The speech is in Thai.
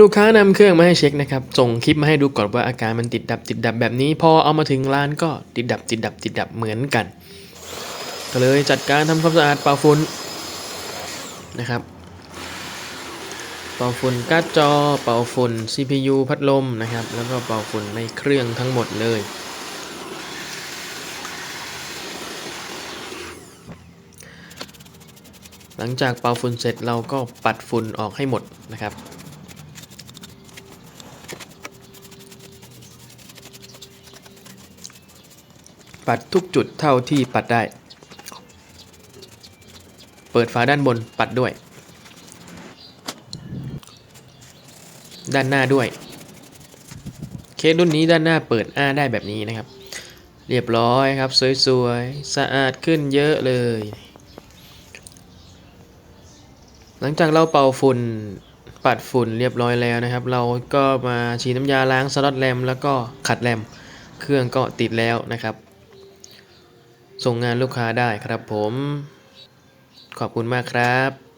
ลูกค้านำเครื่องมาให้เช็คนะครับ ส่งคลิปมาให้ดูก่อนว่าอาการมันติดดับติดดับแบบนี้ พอเอามาถึงร้านก็ติดดับติดดับติดดับเหมือนกัน ก็เลยจัดการทำความสะอาดเป่าฝุ่นนะครับเป่าฝุ่นการ์ดจอ เป่าฝุ่น CPU พัดลมนะครับ แล้วก็เป่าฝุ่นในเครื่องทั้งหมดเลย หลังจากเป่าฝุ่นเสร็จเราก็ปัดฝุ่นออกให้หมดนะครับ ปัดทุกจุดเท่าที่ปัดได้ เปิดฝาด้านบนปัดด้วย ด้านหน้าด้วย เคสรุ่นนี้ด้านหน้าเปิดอ้าได้แบบนี้นะครับ เรียบร้อยครับ สวยๆ สะอาดขึ้นเยอะเลย หลังจากเราเป่าฝุ่นปัดฝุ่นเรียบร้อยแล้วนะครับ เราก็มาฉีดน้ำยาล้างสล็อตแรมแล้วก็ขัดแรม เครื่องก็ติดแล้วนะครับ ส่งงานลูกค้าได้ครับผม ขอบคุณมากครับ